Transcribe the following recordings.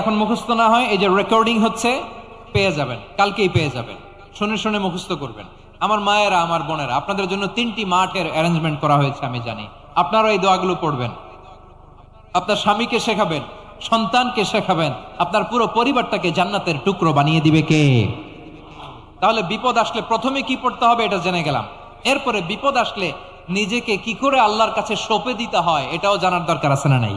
এখন মুখস্থ না হয় এই যে রেকর্ডিং হচ্ছে, পেয়ে যাবেন, কালকেই পেয়ে যাবেন। শুনে শুনে মুখস্থ করবেন। আমার মায়েরা, আমার বোনেরা, আপনাদের জন্য তিনটি মাঠের অ্যারেঞ্জমেন্ট করা হয়েছে, আমি জানি। আপনারা এই দোয়াগুলো পড়বেন। আপনার স্বামীকে শেখাবেন, সন্তানকে শেখাবেন, আপনার পুরো পরিবারটাকে জান্নাতের টুকরো বানিয়ে দিবে কে? তাহলে বিপদ আসলে প্রথমে কি পড়তে হবে এটা জেনে গেলাম। এরপরে বিপদ আসলে নিজেকে কি করে আল্লাহর কাছে সঁপে দিতে হয়, এটাও জানার দরকার আছে না নাই?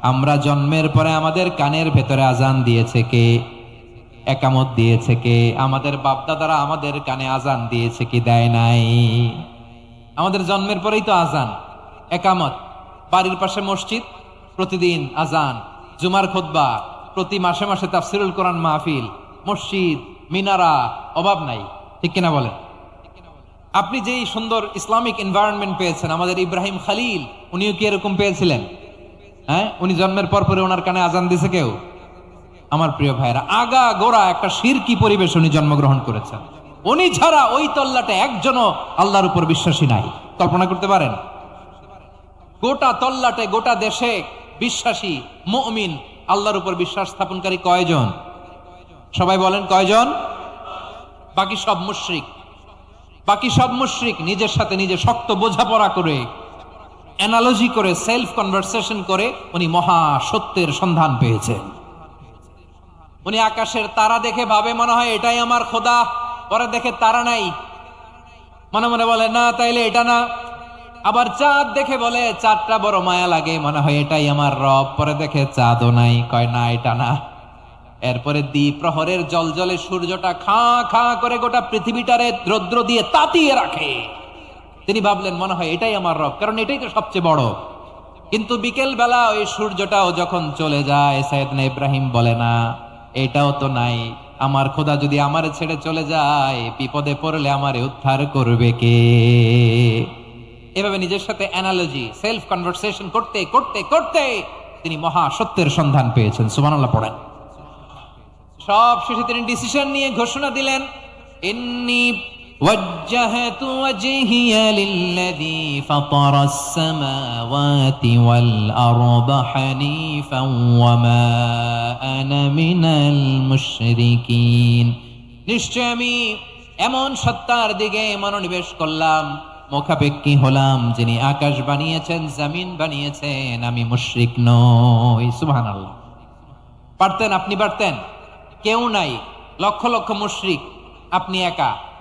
আমরা জন্মের পরে আমাদের কানের ভেতরে আজান দিয়েছে কে? একামত দিয়েছে কে? আমাদের বাপদাদারা আমাদের কানে আজান দিয়েছে কি দেয় নাই? আমাদের জন্মের পরেই তো আজান, একামত, বাড়ির পাশে মসজিদ, প্রতিদিন আজান, জুমার খোদ্বা, প্রতি মাসে মাসে তাফসিরুল কোরআন মাহফিল, মসজিদ, মিনারা, অভাব নাই, ঠিক কিনা বলেন? আপনি যেই সুন্দর ইসলামিক এনভায়রনমেন্ট পেয়েছেন, আমাদের ইব্রাহিম খালিল, উনিও কি এরকম পেয়েছিলেন? হ্যাঁ? উনি জন্মের পর পরে ওনার কানে আজান দিছে কেউ? আমার প্রিয় ভাইরা আগা গোড়া একটা শিরকি পরিবেশ উনি জন্মগ্রহণ করেছেন। উনি ছাড়া ওই তল্লাটে একজনও আল্লাহর উপর বিশ্বাসী নাই। কল্পনা করতে পারেন? গোটা তল্লাটে, গোটা দেশে বিশ্বাসী, মুমিন, আল্লাহর উপর বিশ্বাস স্থাপনকারী কয়জন? সবাই বলেন কয়জন? বাকি সব মুশরিক। বাকি সব মুশরিক নিজের সাথে নিজে শক্ত বোঝাপড়া করে অ্যানালজি করে সেলফ কনভারসেশন করে উনি মহা সত্যের সন্ধান পেয়েছেন উনি আকাশের তারা দেখে ভাবে মনে হয় এটাই আমার খোদা, পরে দেখে তারা নাই। মনে মনে বলে, না, তাইলে এটা না। আবার চাঁদ দেখে বলে, চাঁদটা বড় মায়া লাগে, মনে হয় এটাই আমার রব। পরে দেখে, চাঁদও নাই। কয়, না, এটা না। এরপরে দ্বীপ প্রহরের জল জলে সূর্যটা খা খা করে গোটা পৃথিবীটারে রৌদ্র দিয়ে তাতিয়ে রাখে। তিনি ভাবলেন, মনে হয় এটাই আমার রব, কারণ এটাই তো সবচেয়ে বড়। কিন্তু বিকেল বেলা ওই সূর্যটাও যখন চলে যায় সৈয়দনা ইব্রাহিম বলে, না, এটাও তো নাই। আমার খোদা যদি আমারে ছেড়ে চলে যায়, বিপদে পড়লে আমারে উদ্ধার করবে কে? এভাবে নিজের সাথে অ্যানালজি সেলফ কনভারসেশন করতে করতে করতে তিনি মহা সত্যের সন্ধান পেয়েছেন। সুবহানাল্লাহ পড়েন। সব শেষে তিনি ডিসিশন নিয়ে ঘোষণা দিলেন, ইন্নি وجهت وجهي للذي فطر السماوات والأرض حنيفا وما أنا من المشركين নিশ্চয় আমি এমন সত্তার দিকে মনোনিবেশ করলাম মুখাপেক্ষী হলাম যিনি আকাশ বানিয়েছেন জমিন বানিয়েছেন আমি মুশরিক নই সুবহানাল্লাহ পারতেন আপনি পারতেন কেউ নাই লক্ষ লক্ষ মুশরিক আপনি একা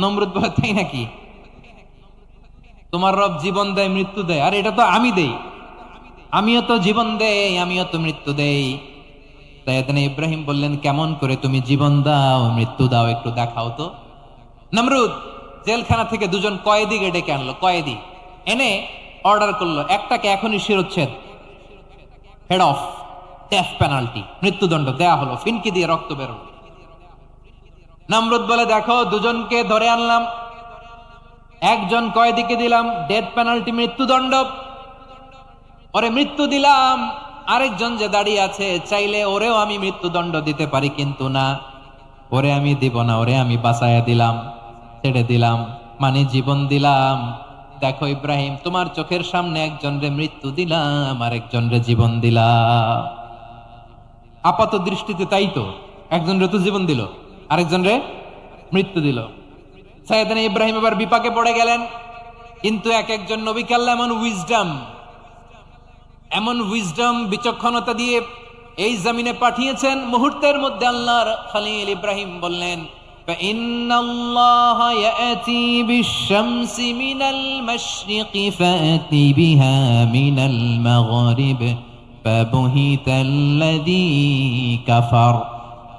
নমরুদ বলে তাই নাকি? তোমার রব জীবন দেয়, মৃত্যু দেয়। আর, এটা তো আমি দেই। আমিও তো জীবন দেই, আমিও তো মৃত্যু দেই। তাই এখানে ইব্রাহিম বললেন, কেমন করে তুমি জীবন দাও, মৃত্যু দাও, একটু দেখাও তো। নমরুদ জেলখানা থেকে দুজন কয়েদিকে ডেকে আনলো, কয়েদি। এনে অর্ডার করল, একটাকে এখনই শিরোচ্ছেদ, হেড অফ, ডেথ পেনাল্টি, মৃত্যুদণ্ড দেয়া হলো, ফিনকি দিয়ে রক্ত বেরোলো। নামরুদ বলে, দেখো, দুজনকে ধরে আনলাম। একজন কয়েদিকে দিলাম? ডেথ পেনাল্টি, মৃত্যুদণ্ড। ওরে মৃত্যু দিলাম। আরেকজন যে দাঁড়িয়ে আছে, চাইলে ওরেও আমি মৃত্যুদণ্ড দিতে পারি, কিন্তু না। ওরে আমি দিব না, ওরে আমি বাঁচাইয়া দিলাম, ছেড়ে দিলাম মানে জীবন দিলাম। দেখো ইব্রাহিম, তোমার চোখের সামনে একজন রে মৃত্যু দিলাম, আরেকজন রে জীবন দিলাম। আপাত দৃষ্টিতে তাই তো, একজন রে তো জীবন দিল। আরেকজন রে মৃত্যু দিল সাইয়েদানা ইব্রাহিম এবার বিপাকে পড়ে গেলেন কিন্তু এক একজন নবীকে আল্লাহ এমন উইজডম এমন উইজডম বিচক্ষণতা দিয়ে এই জমিনে পাঠিয়েছেন মুহূর্তের মধ্যে আল্লাহর খালিল ইব্রাহিম বললেন فإن الله يأتي بالشمس من المشرق فأت بها من المغرب فبهت الذي كفر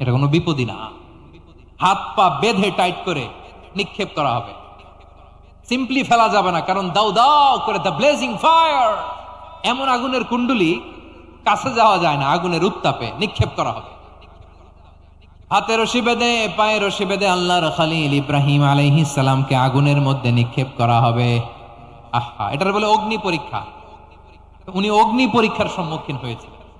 এটা কোনো বিপদই না। হাত পা বেঁধে টাইট করে নিক্ষেপ করা হবে। সিম্পলি ফেলা যাবে না, কারণ দাও দাও করে দ্য ব্লেজিং ফায়ার এমন আগুনের কুণ্ডলি কাছে যাওয়া যায় না, আগুনের উত্তাপে নিক্ষেপ করা হবে। হাতে রশি বেঁধে, পায়ে রশি বেঁধে আল্লাহর খালিল ইব্রাহিম আলাইহিস সালামকে আগুনের মধ্যে নিক্ষেপ করা হবে। আহা, এটার বলে অগ্নি পরীক্ষা। উনি অগ্নি পরীক্ষার সম্মুখীন হয়েছে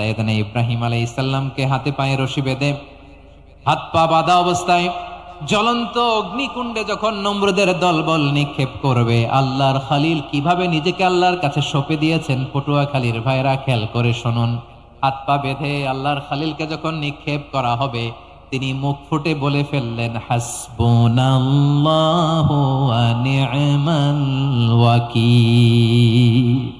সাইয়েদনা ইব্রাহিম আলাইহিস সালামকে হাতে পায়ে রশি বেঁধে হাত পা বাঁধা অবস্থায় জ্বলন্ত অগ্নিকুণ্ডে যখন নম্রদের দলবল নিক্ষেপ করবে, আল্লাহর খালিল কীভাবে নিজেকে আল্লাহর কাছে সঁপে দিয়েছেন পটুয়া খালির ভাইরা খেয়াল করে শুনুন। হাত পা বেঁধে আল্লাহর খালিলকে যখন নিক্ষেপ করা হবে, তিনি মুখ ফুটে বলে ফেললেন, হাসবুনাল্লাহু ওয়া নি'মাল ওয়াকিল।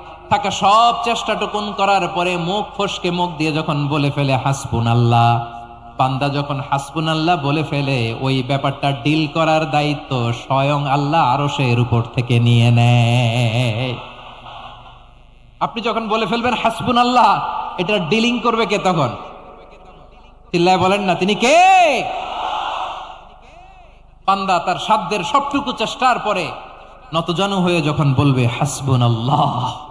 থাকা সব চেষ্টা চেষ্টাটুকুন করার পরে মুখ ফসকে মুখ দিয়ে যখন বলে ফেলে হাসবুন আল্লাহ পান্দা যখন হাসবুন আল্লাহ বলে ফেলে, ওই ব্যাপারটা ডিল করার দায়িত্ব স্বয়ং আল্লাহ আরও এর উপর থেকে নিয়ে নেয়। আপনি যখন বলে ফেলবেন হাসবুন আল্লাহ এটা ডিলিং করবে কে তখন? চিল্লায় বলেন না, তিনি কে? পান্দা তার সাধ্যের সবটুকু চেষ্টার পরে নতজন হয়ে যখন বলবে হাসবুন আল্লাহ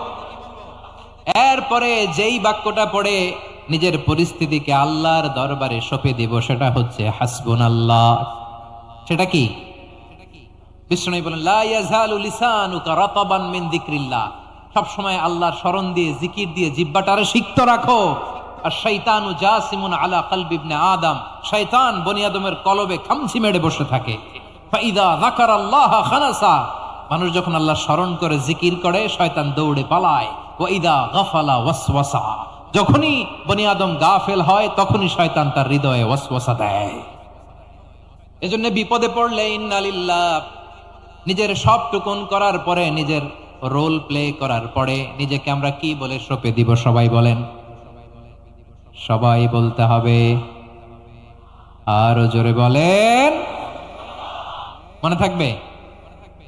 এরপরে যেই বাক্যটা পড়ে, নিজের পরিস্থিতিকে আল্লাহর দরবারে সঁপে দিব, সেটা হচ্ছে হাসবুন আল্লাহ সেটা কি? সিক্ত রাখো। আর জাসিমুন আলা কলবি খামছি মেরে বসে থাকে। খানাসা। মানুষ যখন আল্লাহ স্মরণ করে, জিকির করে, শয়তান দৌড়ে পালায়। ওয়াইদা গাফালা ওয়াসওয়াসা। যখনই বনি আদম গাফেল হয়, তখনই শয়তান তার হৃদয়ে ওয়াসওয়াসা দেয়। এজন্য বিপদে পড়লে ইন্নালিল্লাহ নিজের সব টুকুন করার পরে নিজের রোল প্লে করার পরে নিজেকে আমরা কি বলে সঁপে দিব, সবাই বলেন? সবাই বলতে হবে। আরও জোরে বলেন। মনে থাকবে?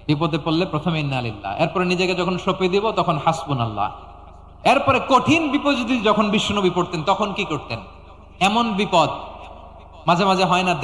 বিপদে পড়লে প্রথমে ইন্নালিল্লাহ এরপরে নিজেকে যখন সঁপে দিব, তখন হাসবুন আল্লাহ এরপরে কঠিন বিপদ যদি যখন বিষ্ণু পড়তেন, তখন কি করতেন? এমন বিপদ মাঝে মাঝে হয় না